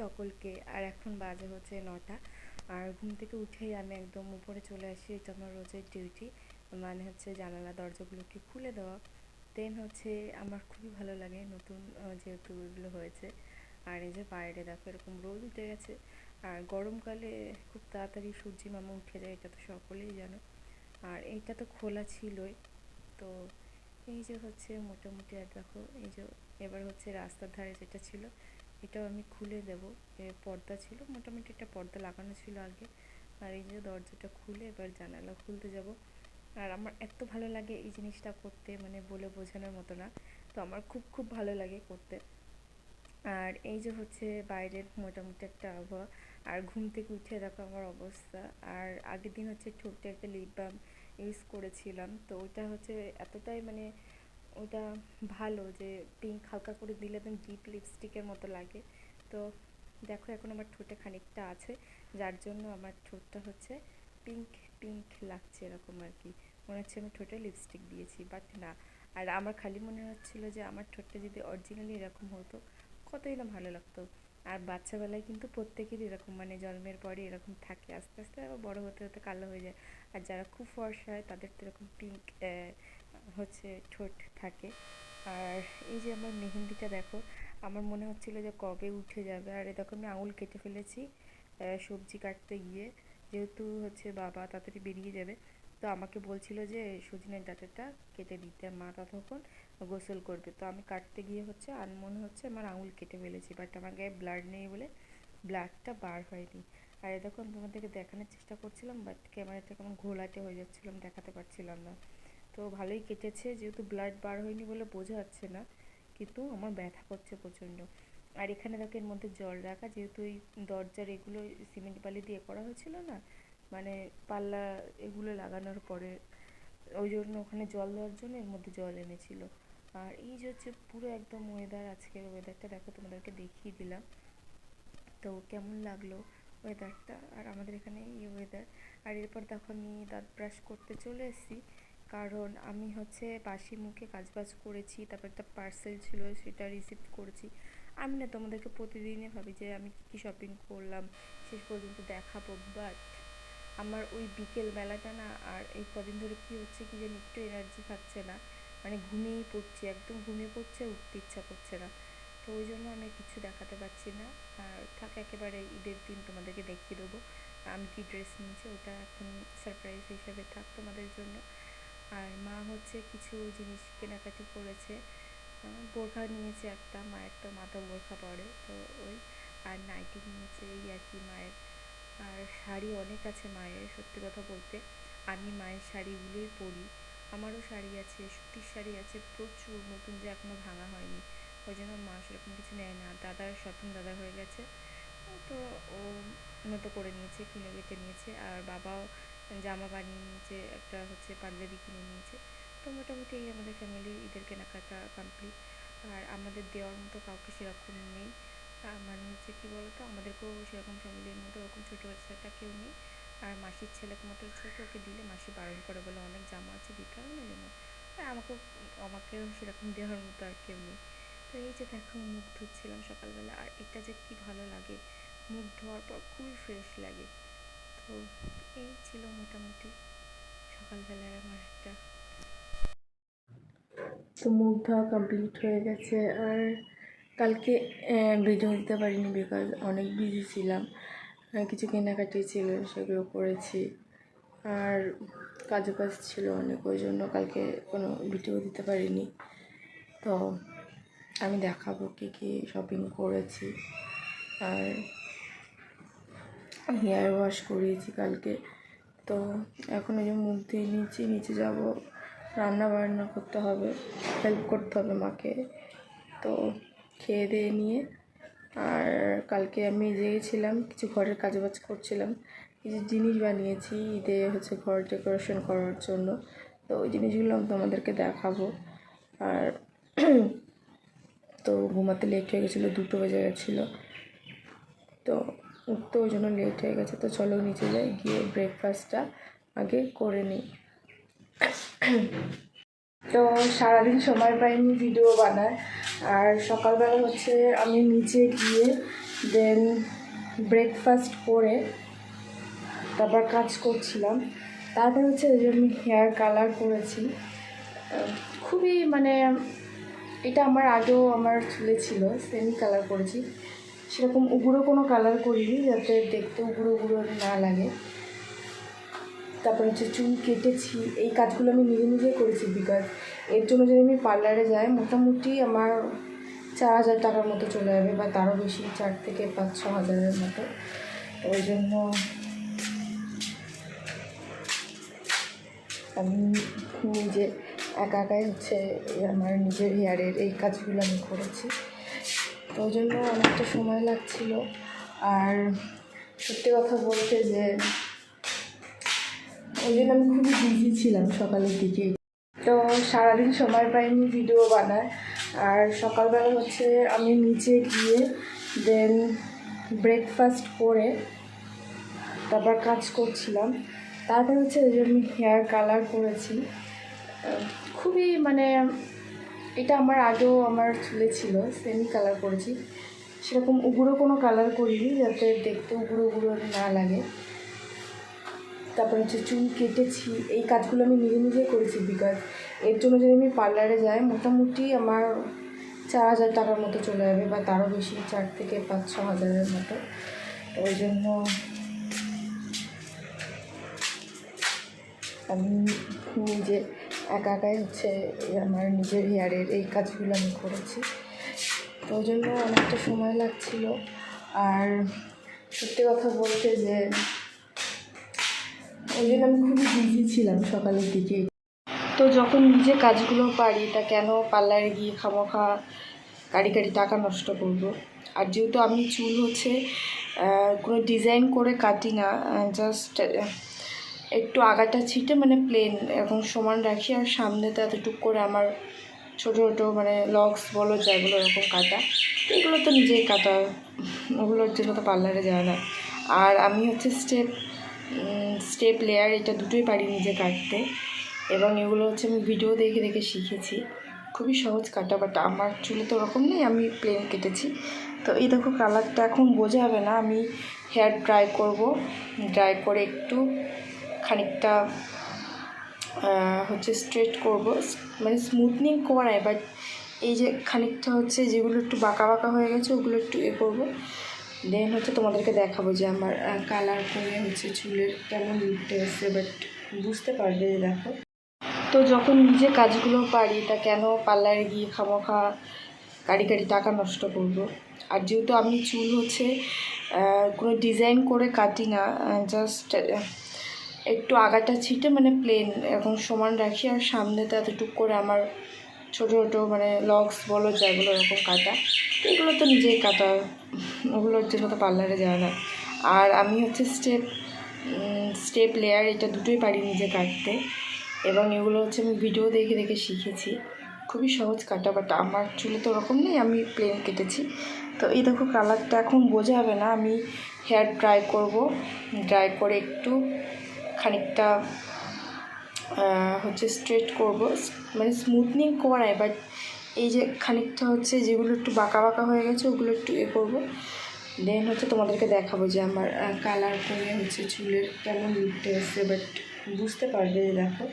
সকলকে। আর এখন বাজে হচ্ছে নটা আর ঘুম থেকে উঠেই আমি একদম উপরে চলে আসি, এটা আমার রোজের ডিউটি মানে হচ্ছে জানালা দরজাগুলোকে খুলে দেওয়া। দেন হচ্ছে আমার খুবই ভালো লাগে নতুন যেহেতু এগুলো হয়েছে। আর এই যে বাইরে দেখো এরকম রোদ উঠে গেছে। আর গরমকালে খুব তাড়াতাড়ি সূর্যি মামা উঠে যায়, এটা তো সকলেই জানো। আর এইটা তো খোলা ছিলই। তো এই যে হচ্ছে মোটামুটি আর দেখো, এই যে এবার হচ্ছে রাস্তার ধারে যেটা ছিল এটাও আমি খুলে দেব। পর্দা ছিল, মোটামুটি একটা পর্দা লাগানো ছিল আগে। আর এই যে দরজাটা খুলে এবার জানালা খুলতে যাব। আর আমার এত ভালো লাগে এই জিনিসটা করতে মানে বলে বোঝানোর মতো না। তো আমার খুব খুব ভালো লাগে করতে। আর এই যে হচ্ছে বাইরের মোটামুটি একটা আবহাওয়া। আর ঘুম থেকে উঠে দেখো আমার অবস্থা। আর আগের দিন হচ্ছে ঠোঁটে একটা লিপ বাম ইউজ করেছিলাম। তো ওটা হচ্ছে এতটাই মানে ওটা ভালো যে পিঙ্ক হালকা করে দিলে একদম ডিপ লিপস্টিকের মতো লাগে। তো দেখো এখন আমার ঠোঁটে খানিকটা আছে, যার জন্য আমার ঠোঁটটা হচ্ছে পিঙ্ক পিঙ্ক লাগছে এরকম আর কি। মনে হচ্ছে আমি ঠোঁটে লিপস্টিক দিয়েছি বাট না। আর আমার খালি মনে হচ্ছিল যে আমার ঠোঁটটা যদি অরিজিনালি এরকম হতো, কতই না ভালো লাগতো। আর বাচ্চাবেলায় কিন্তু প্রত্যেকেরই এরকম মানে জন্মের পরই এরকম থাকে। আস্তে আস্তে আবার বড় হতে হতে কালো হয়ে যায়। আর যারা খুব ফর্সা হয়, তাদের তো এরকম পিঙ্ক হচ্ছে ঠোঁট থাকে। আর এই যে আমার মেহেন্দিটা দেখো, আমার মনে হচ্ছিল যে কবে উঠে যাবে। আর এ দেখো আমি আঙুল কেটে ফেলেছি সবজি কাটতে গিয়ে। যেহেতু হচ্ছে বাবা তাড়াতাড়ি বেরিয়ে যাবে, তো আমাকে বলছিল যে সজনের ডাটাটা কেটে দিতে। মা ততক্ষণ গোসল করবে। তো আমি কাটতে গিয়ে হচ্ছে আর মনে হচ্ছে আমার আঙুল কেটে ফেলেছি বাট আমার গায়ে ব্লাড নেই বলে ব্লাডটা বার হয়নি। আর এ তোমাদেরকে দেখানোর চেষ্টা করছিলাম বাট ক্যামেরাটা কেমন ঘোলাটে হয়ে যাচ্ছিলাম দেখাতে পারছিলাম না। তো ভালোই কেটেছে, যেহেতু ব্লাড বার হয়নি বলে বোঝা যাচ্ছে না, কিন্তু আমার ব্যথা করছে প্রচণ্ড। আর এখানে দেখো এর মধ্যে জল রাখা, যেহেতু এই দরজার এগুলো সিমেন্ট বালি দিয়ে করা হয়েছিল না মানে পাল্লা এগুলো লাগানোর পরে, ওই জন্য ওখানে জল দেওয়ার জন্য এর মধ্যে জল এনেছিল। আর এই যে হচ্ছে পুরো একদম ওয়েদার আজকের ওয়েদারটা দেখো তোমাদেরকে দেখিয়ে দিলাম। তো কেমন লাগল ওয়েদারটা আর আমাদের এখানে এই ওয়েদার আর এরপর দেখো আমি দাঁত ব্রাশ করতে চলে এসেছি। কারণ আমি হচ্ছে বাসি মুখে কাজবাজ করেছি, তারপর একটা পার্সেল ছিল সেটা রিসিভ করেছি। আমি না তোমাদেরকে প্রতিদিনই ভাবি যে আমি কী কী শপিং করলাম, শেষ পর্যন্ত দেখাবো। বাট আমার ওই বিকেল বেলাটা না, আর এই কদিন ধরে কী হচ্ছে কি জানি একটু এনার্জি থাকছে না। মানে ঘুমিয়েই পড়ছি, একদম ঘুমিয়ে পড়ছে, উঠতে ইচ্ছা করছে না। তো ওই জন্য আমি কিছু দেখাতে পারছি না। আর থাক, একেবারে ঈদের দিন তোমাদেরকে দেখিয়ে দেবো। আমি কি ড্রেস নিয়েছি, ওটা এখন সারপ্রাইজ হিসেবে থাক তোমাদের জন্য। আর মা হচ্ছে কিছু জিনিস কেনাকাটি করেছে। বোরখা নিয়েছে একটা, মায়ের তো মাথা বোরখা পরে, তো ওই আর নাইটি নিয়েছে এই আর কি মায়ের। আর শাড়ি অনেক আছে মায়ের, সত্যি কথা বলতে। আমি মায়ের শাড়িগুলোই পরি। আমারও শাড়ি আছে, সুতির শাড়ি আছে, প্রচুর নতুন যে এখনও ভাঙা হয়নি। ওই জন্য মা সেরকম কিছু নেয় না। দাদার শপিং দাদা হয়ে গেছে, তো ও মতো করে নিয়েছে, কিনে কেটে নিয়েছে। আর বাবাও জামা বানিয়ে নিয়েছে একটা হচ্ছে পাঞ্জাবি কিনে নিয়েছে। তো মোটামুটি এই আমাদের ফ্যামিলির ঈদের কেনাকাটা কমপ্লিট আর আমাদের দেওয়ার মতো কাউকে সেরকম নেই। মানে হচ্ছে কী বলতো? আমাদেরকেও সেরকম ফ্যামিলির মতো ওরকম ছোটো বাচ্চাটা কেউ নেই। আর মাসির ছেলেকে মতো ছোটো ওকে দিলে মাসি বারণ করে বলে, অনেক জামা আছে, দিতে হবে না জন্য আর আমাকেও আমাকেও সেরকম দেওয়ার মতো আর কেউ নেই। তো এই যে দেখো, মুখ ধুচ্ছিলাম সকালবেলা। আর এটা যে কি ভালো লাগে, মুখ ধোয়ার পর খুবই ফ্রেশ লাগে। তো এই ছিল মোটামুটি সকালবেলার আমার একটা তো মুখ ধোয়া কমপ্লিট হয়ে গেছে আর কালকে ভিডিও দিতে পারিনি বিকজ অনেক বিজি ছিলাম। কিছু কেনাকাটি ছিল, সেগুলো করেছি। আর কাজু কাজ ছিল অনেক, ওই জন্য কালকে কোনো ভিডিও দিতে পারিনি। তো আমি দেখাবো কী কী শপিং করেছি। আর হেয়ার ওয়াশ করিয়েছি কালকে। তো এখন ওই যে মুখ দিয়ে নিচে নিচে যাব। রান্না বান্না করতে হবে হেল্প করতে হবে মাকে। তো খেয়ে দিয়ে নিয়ে আর কালকে আমি জেগেছিলাম কিছু ঘরের কাজবাজ করছিলাম। কিছু জিনিস বানিয়েছি, ঈদে হচ্ছে ঘর ডেকোরেশন করার জন্য। তো ওই জিনিসগুলো আমি তোমাদেরকে দেখাবো। আর তো ঘুমাতে লেট হয়ে গেছিল, দুটো বেজে গেছিল। তো উঠতে ওই জন্য লেট হয়ে গেছে। তো চলো নিচে যাই, গিয়ে ব্রেকফাস্টটা আগে করে নিই। তো সারাদিন সময় পাইনি ভিডিও বানায় আর সকালবেলা হচ্ছে আমি নিচে গিয়ে দেন ব্রেকফাস্ট করে তারপর কাজ করছিলাম। তারপর হচ্ছে এই জন্য হেয়ার কালার করেছি। খুবই মানে এটা আমার আগেও আমার চুলে ছিল সেমি কালার করেছি। সেরকম উগুড়ো কোনো কালার করিনি, যাতে দেখতে উগুড়ো উগুড়ো না লাগে। তারপর হচ্ছে চুল কেটেছি, এই কাজগুলো আমি নিজে নিজে করেছি বিকজ এর জন্য যদি আমি পার্লারে যাই, মোটামুটি আমার চার হাজার টাকার মতো চলে যাবে বা তারও বেশি, চার থেকে পাঁচ, ছ হাজারের মতো। ওই জন্য আমি নিজে একা একাই হচ্ছে আমার নিজের হেয়ারের এই কাজগুলো আমি করেছি। তো ওই জন্য অনেকটা সময় লাগছিল। আর সত্যি কথা বলতে যে, ওই জন্য আমি খুবই বিজি ছিলাম সকালের দিকে। তো সারাদিন সময় পাইনি ভিডিও বানায় আর সকালবেলা হচ্ছে আমি নিচে গিয়ে দেন ব্রেকফাস্ট করে তারপর কাজ করছিলাম। তারপর হচ্ছে যে আমি হেয়ার কালার করেছি। খুবই মানে এটা আমার আগেও আমার চুলে ছিল সেমি কালার করেছি। সেরকম উগুড়ো কোনো কালার করিনি, যাতে দেখতে উগুড়ো উগুড়ো না লাগে। তারপর হচ্ছে চুল কেটেছি, এই কাজগুলো আমি নিজে নিজে করেছি বিকজ এর জন্য যদি আমি পার্লারে যাই, মোটামুটি আমার চার হাজার টাকার মতো চলে যাবে বা তারও বেশি, চার থেকে পাঁচ, ছ হাজারের মতো। ওই জন্য আমি নিজে একা একাই হচ্ছে আমার নিজের হেয়ারের এই কাজগুলো আমি করেছি। তো ওই জন্য অনেকটা সময় লাগছিল। আর সত্যি কথা বলতে যে, ওই জন্য আমি খুবই বিজি ছিলাম সকালের দিকে। তো যখন নিজে কাজগুলো পারি, তা কেন পার্লারে গিয়ে খামোখা কারি কারি টাকা নষ্ট করব? আর যেহেতু আমি চুল হচ্ছে কোনো ডিজাইন করে কাটি না জাস্ট একটু আগাটা ছিটে মানে প্লেন এরকম সমান রাখি আর সামনেতে এতটুক করে আমার ছোটো ছোটো মানে লক্স বলো যেগুলো এরকম কাটা, এগুলো তো নিজেই কাটা, ওগুলোর জন্য তো পার্লারে যায় না। আর আমি হচ্ছে স্টেপ স্টেপ লেয়ার এটা দুটোই পারি নিজে কাটতে এবং এগুলো হচ্ছে আমি ভিডিও দেখে দেখে শিখেছি। খুবই সহজ কাটা বাট আমার চুলে তো ওরকম নেই, আমি প্লেন কেটেছি। তো এই দেখো কালারটা এখন বোঝা যাবে না, আমি হেয়ার ড্রাই করব ড্রাই করে একটু খানিকটা হচ্ছে স্ট্রেট করব। মানে স্মুথনিং করায় বাট এই যে খানিকটা হচ্ছে যেগুলো একটু বাঁকা বাঁকা হয়ে গেছে, ওগুলো একটু এ করব। দেন হচ্ছে তোমাদেরকে দেখাবো যে আমার কালার করে হচ্ছে চুলের কেমন লুকটা এসছে বাট বুঝতে পারবে যে দেখো। তো যখন নিজে কাজগুলো পারি, তা কেন পার্লারে গিয়ে খামোখা কারি কারি টাকা নষ্ট করব? আর যেহেতু আমি চুল হচ্ছে কোনো ডিজাইন করে কাটি না জাস্ট একটু আগাটা ছিটে মানে প্লেন এরকম সমান রাখি আর সামনেতে এতটুক করে আমার ছোটো ছোটো মানে লক্স বলো যেগুলো এরকম কাটা তো এগুলো তো নিজেই কাটা, ওগুলোর জন্য তো পার্লারে যায় না। আর আমি হচ্ছে স্টেপ স্টেপ লেয়ার এটা দুটোই পারি নিজে কাটতে এবং এগুলো হচ্ছে আমি ভিডিও দেখে দেখে শিখেছি। খুবই সহজ কাটা বাট আমার চুলে তো ওরকম নেই, আমি প্লেন কেটেছি। তো এই দেখো কালারটা এখন বোঝা যাবে না, আমি হেয়ার ড্রাই করব ড্রাই করে একটু খানিকটা হচ্ছে স্ট্রেট করব। মানে স্মুথনিং করায় বাট এই যে খানিকটা হচ্ছে যেগুলো একটু বাঁকা বাঁকা হয়ে গেছে, ওগুলো একটু এ করব। দেন হচ্ছে তোমাদেরকে দেখাবো যে আমার কালার করে হচ্ছে চুলের কেমন লুকটা এসছে বাট বুঝতে পারবে যে দেখো।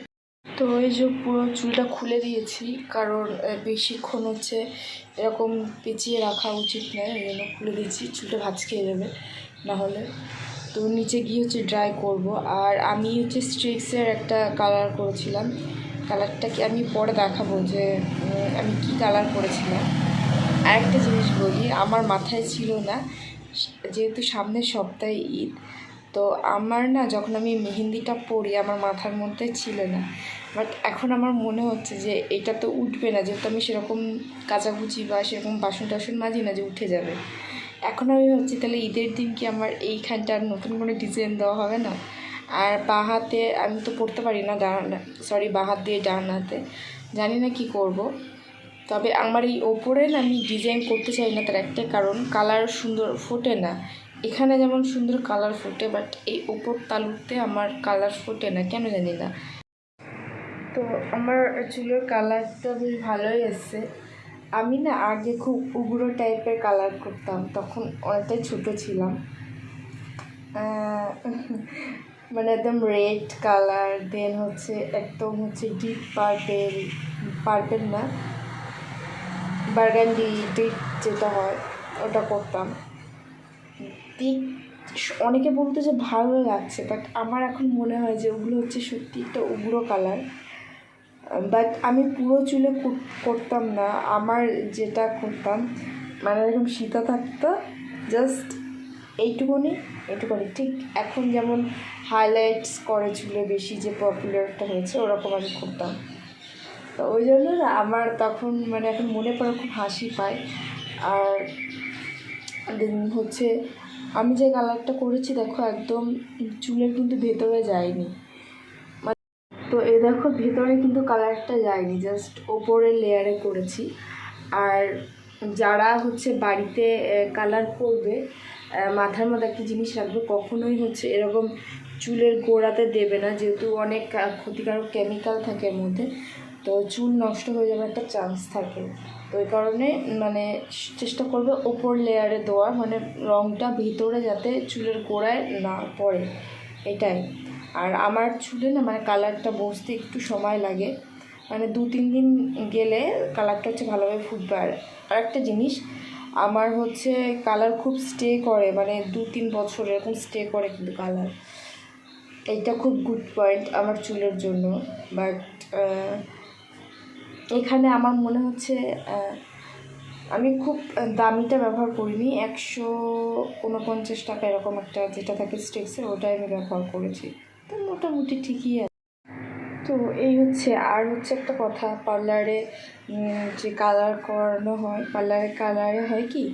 তো এই যে পুরো চুলটা খুলে দিয়েছি, কারণ বেশিক্ষণ হচ্ছে এরকম পেঁচিয়ে রাখা উচিত নয়, এই জন্য খুলে দিয়েছি, চুলটা খেয়ে যাবে নাহলে তো নিচে গিয়ে হচ্ছে ড্রাই করব। আর আমি হচ্ছে স্ট্রিক্সের একটা কালার করেছিলাম। কালারটা কি আমি পরে দেখাবো যে আমি কি কালার করেছিলাম। আরেকটা জিনিস বলি, আমার মাথায় ছিল না, যেহেতু সামনের সপ্তাহে ঈদ, তো আমার না যখন আমি মেহেন্দিটা পরি, আমার মাথার মধ্যে ছিল না। বাট এখন আমার মনে হচ্ছে যে, এটা তো উঠবে না, যেহেতু আমি সেরকম কাচাকুচি বা সেরকম বাসন টাসন মাজি না যে উঠে যাবে। এখন আমি ভাবছি তাহলে ঈদের দিন কি আমার এইখানটার নতুন কোনো ডিজাইন দেওয়া হবে না? আর বাঁ হাতে আমি তো পড়তে পারি না ডান সরি বাঁ হাত দিয়ে ডান হাতে। জানি না কি করব। তবে আমার এই ওপরে না আমি ডিজাইন করতে চাই না তার একটা কারণ কালার সুন্দর ফোটে না। এখানে যেমন সুন্দর কালার ফোটে বাট এই ওপর তালুতে আমার কালার ফোটে না, কেন জানি না। তো আমার চুলের কালারটা বেশ ভালোই এসছে। আমি না আগে খুব উগ্র টাইপের কালার করতাম, তখন অনেকটাই ছোটো ছিলাম। মানে একদম রেড কালার দেন হচ্ছে একদম হচ্ছে ডিপ পার্পেল পার্পেল না বার্গান্ডি ডিপ যেটা হয়, ওটা করতাম। দিক অনেকে বলতো যে ভালো লাগছে বাট আমার এখন মনে হয় যে ওগুলো হচ্ছে সত্যি একটা উগ্র কালার বাট আমি পুরো চুলে কর- করতাম না। আমার যেটা করতাম মানে এরকম সীতা থাকতো জাস্ট এইটুকুনি এইটুকুনি। ঠিক এখন যেমন হাইলাইটস করে চুলে বেশি যে পপুলারটা হয়েছে, ওরকম আমি করতাম। তো ওই জন্য না, আমার তখন মানে এখন মনে পড়ে, খুব হাসি পায়। আর হচ্ছে, আমি যে কালারটা করেছি, দেখো একদম চুলের কিন্তু ভেতরে যায়নি। তো এ দেখো, ভেতরে কিন্তু কালারটা যায়নি জাস্ট ওপরের লেয়ারে করেছি। আর যারা হচ্ছে বাড়িতে কালার করবে মাথার মধ্যে একটা জিনিস রাখবে, কখনোই হচ্ছে এরকম চুলের গোড়াতে দেবে না, যেহেতু অনেক ক্ষতিকারক কেমিক্যাল থাকে এর মধ্যে। তো চুল নষ্ট হয়ে যাওয়ার একটা চান্স থাকে। তো ওই কারণে মানে চেষ্টা করবে ওপর লেয়ারে দেওয়ার মানে রঙটা ভিতরে যাতে চুলের গোড়ায় না পড়ে। এটাই। আর আমার চুলে না মানে কালারটা বসতে একটু সময় লাগে। মানে দু, তিন দিন গেলে কালারটা হচ্ছে ভালোভাবে ফুটবে। আর আরেকটা জিনিস, আমার হচ্ছে কালার খুব স্টে করে মানে দু, তিন বছর এরকম স্টে করে কিন্তু কালার। এইটা খুব গুড পয়েন্ট আমার চুলের জন্য। বাট এখানে আমার মনে হচ্ছে আমি খুব দামিটা ব্যবহার করিনি। একশো উনপঞ্চাশ টাকা এরকম একটা যেটা থাকে স্টেক্সের ওটাই আমি ব্যবহার করেছি। তো মোটামুটি ঠিকই আছে। তো এই হচ্ছে, আর হচ্ছে একটা কথা, পার্লারে যে কালার করানো হয়, পার্লারে কালারে হয় কি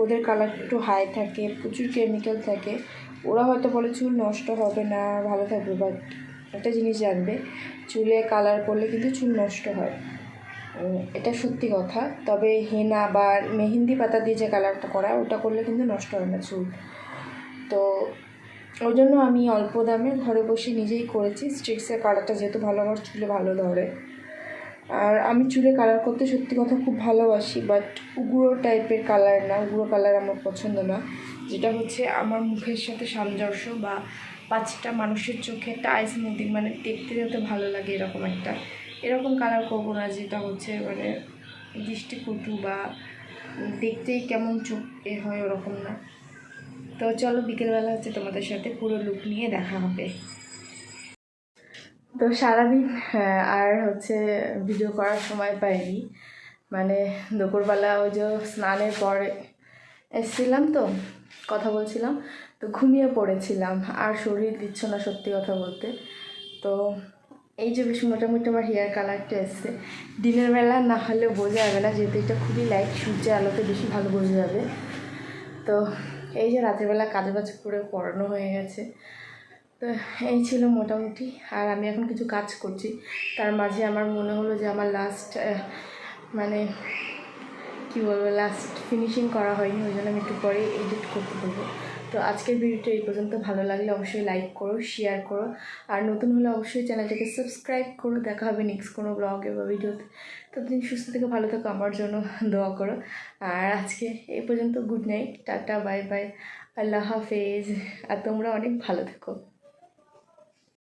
ওদের কালার একটু হাই থাকে, প্রচুর কেমিক্যাল থাকে, ওরা হয়তো বলে চুল নষ্ট হবে না, ভালো থাকবে বাট একটা জিনিস জানবে, চুলে কালার করলে কিন্তু চুল নষ্ট হয়। এটা সত্যি কথা, তবে হেনা বা মেহেন্দি পাতা দিয়ে যে কালারটা করা, ওটা করলে কিন্তু নষ্ট হয় না চুল। তো ওই জন্য আমি অল্প দামে ঘরে বসে নিজেই করেছি। স্ট্রিক্সের কালারটা যেহেতু ভালো, আমার চুলে ভালো ধরে। আর আমি চুলে কালার করতে সত্যি কথা খুব ভালোবাসি বাট উগ্র টাইপের কালার না, উগ্র কালার আমার পছন্দ না। যেটা হচ্ছে আমার মুখের সাথে সামঞ্জস্য বা পাঁচটা মানুষের চোখে একটা আইস মুদি মানে দেখতে যাতে ভালো লাগে এরকম একটা। এরকম কালার করব না, যেটা হচ্ছে মানে দৃষ্টিকটু বা দেখতেই কেমন চোখ এ হয় ওরকম না। তো চলো বিকেলবেলা হচ্ছে তোমাদের সাথে পুরো লুক নিয়ে দেখা হবে। তো সারাদিন আর হচ্ছে ভিডিও করার সময় পাইনি। মানে দুপুরবেলা ওই যে স্নানের পরে এসেছিলাম তো, কথা বলছিলাম, তো ঘুমিয়ে পড়েছিলাম। আর শরীর দিচ্ছ না সত্যি কথা বলতে। তো এই যে বেশ মোটামুটি আমার হেয়ার কালারটা এসছে। দিনের বেলা না হলে বোঝা যাবে না, যেহেতু এটা খুবই লাইট সূর্যের আলোতে বেশি ভালো বোঝা যাবে। তো এই যে রাতের কাজ কাজে বাজ করে পড়ানো হয়ে গেছে। তো এই ছিল মোটামুটি। আর আমি এখন কিছু কাজ করছি। তার মাঝে আমার মনে হলো যে আমার লাস্ট মানে কী বলব লাস্ট ফিনিশিং করা হয়নি। ওই জন্য আমি একটু পরে এডিট করতে দেবো তো আজকের ভিডিওটা এই পর্যন্ত। ভালো লাগলে অবশ্যই লাইক করো শেয়ার করো। আর নতুন হলে অবশ্যই চ্যানেলটাকে সাবস্ক্রাইব করো। দেখা হবে নেক্সট কোনো ব্লগে বা ভিডিওতে ততদিন সুস্থ থেকে ভালো থাকো, আমার জন্য দোয়া করো। আর আজকে এই পর্যন্ত good night tata bye bye আল্লাহ হাফেজ। আর তোমরা অনেক ভালো থেকো।